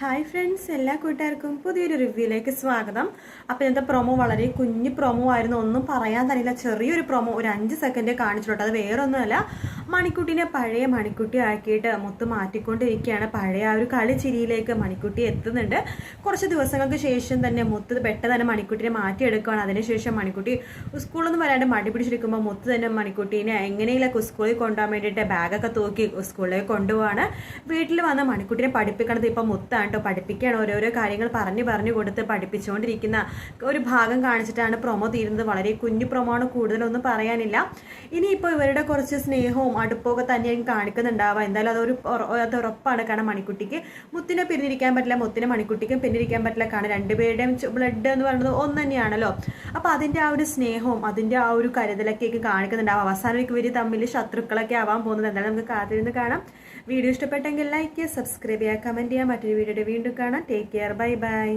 Hi friends എല്ലാ കൂട്ടുകാർക്കും പുതിയൊരു റിവ്യൂയിലേക്ക് സ്വാഗതം. അപ്പോൾ ഇന്നത്തെ പ്രൊമോ വളരെ കുഞ്ഞു പ്രൊമോ ആയിരുന്നു. ഒന്നും പറയാൻ തരില്ല ചെറിയൊരു പ്രൊമോ ഒരു അഞ്ച് സെക്കൻഡ് കാണിച്ചിട്ടുണ്ട്. അത് വേറൊന്നുമല്ല മണിക്കുട്ടിനെ പഴയ മണിക്കുട്ടി ആക്കിയിട്ട് മുത്ത് മാറ്റിക്കൊണ്ടിരിക്കുകയാണ്. പഴയ ആ ഒരു കളി ചിരിയിലേക്ക് മണിക്കുട്ടി എത്തുന്നുണ്ട്. കുറച്ച് ദിവസങ്ങൾക്ക് ശേഷം തന്നെ മുത്ത് പെട്ടെന്ന് തന്നെ മണിക്കുട്ടിനെ മാറ്റിയെടുക്കുകയാണ്. അതിനുശേഷം മണിക്കുട്ടി സ്കൂളിൽ നിന്ന് വരാണ്ട് മടി പിടിച്ചിരിക്കുമ്പോൾ മുത്ത് തന്നെ മണിക്കുട്ടീനെ എങ്ങനെയൊക്കെ സ്കൂളിൽ കൊണ്ടുപോകാൻ വേണ്ടിയിട്ട് ബാഗൊക്കെ തൂക്കി സ്കൂളിലേക്ക് കൊണ്ടുപോവാണ്. വീട്ടിൽ വന്ന് മണിക്കുട്ടിനെ പഠിപ്പിക്കണത് ഇപ്പം മുത്താണ് കേട്ടോ പഠിപ്പിക്കുകയാണ് ഓരോരോ കാര്യങ്ങൾ പറഞ്ഞു പറഞ്ഞു കൊടുത്ത് പഠിപ്പിച്ചുകൊണ്ടിരിക്കുന്ന ഒരു ഭാഗം കാണിച്ചിട്ടാണ് പ്രൊമോ തീരുന്നത്. വളരെ കുഞ്ഞു പ്രൊമോ ആണ്. കൂടുതലൊന്നും പറയാനില്ല. ഇനിയിപ്പോൾ ഇവരുടെ കുറച്ച് സ്നേഹവും അടുപ്പമൊക്കെ തന്നെയായിരിക്കും കാണിക്കുന്നുണ്ടാവുക. എന്തായാലും അതൊരു അത് ഉറപ്പാണ്. കാരണം മണിക്കുട്ടിക്ക് മുത്തിനെ പിരിഞ്ഞിരിക്കാൻ പറ്റില്ല മുത്തിനെ മണിക്കുട്ടിക്കും പിരിഞ്ഞിരിക്കാൻ പറ്റില്ല. കാരണം രണ്ടുപേരുടെയും ബ്ലഡ് എന്ന് പറയുന്നത് ഒന്ന് തന്നെയാണല്ലോ. അപ്പോൾ അതിന്റെ ആ ഒരു സ്നേഹവും അതിന്റെ ആ ഒരു കരുതലൊക്കെ കാണിക്കുന്നുണ്ടാവും അവസാനം ഇവർ തമ്മിൽ ശത്രുക്കളൊക്കെ ആവാൻ പോകുന്നത് എന്തായാലും നമുക്ക് കാത്തിരുന്ന് കാണാം. വീഡിയോ ഇഷ്ടപ്പെട്ടെങ്കിൽ ലൈക്ക് ചെയ്യുക സബ്സ്ക്രൈബ് ചെയ്യുക കമന്റ് ചെയ്യുക. മറ്റൊരു വീഡിയോയുടെ വീണ്ടും കാണാം. Take care bye bye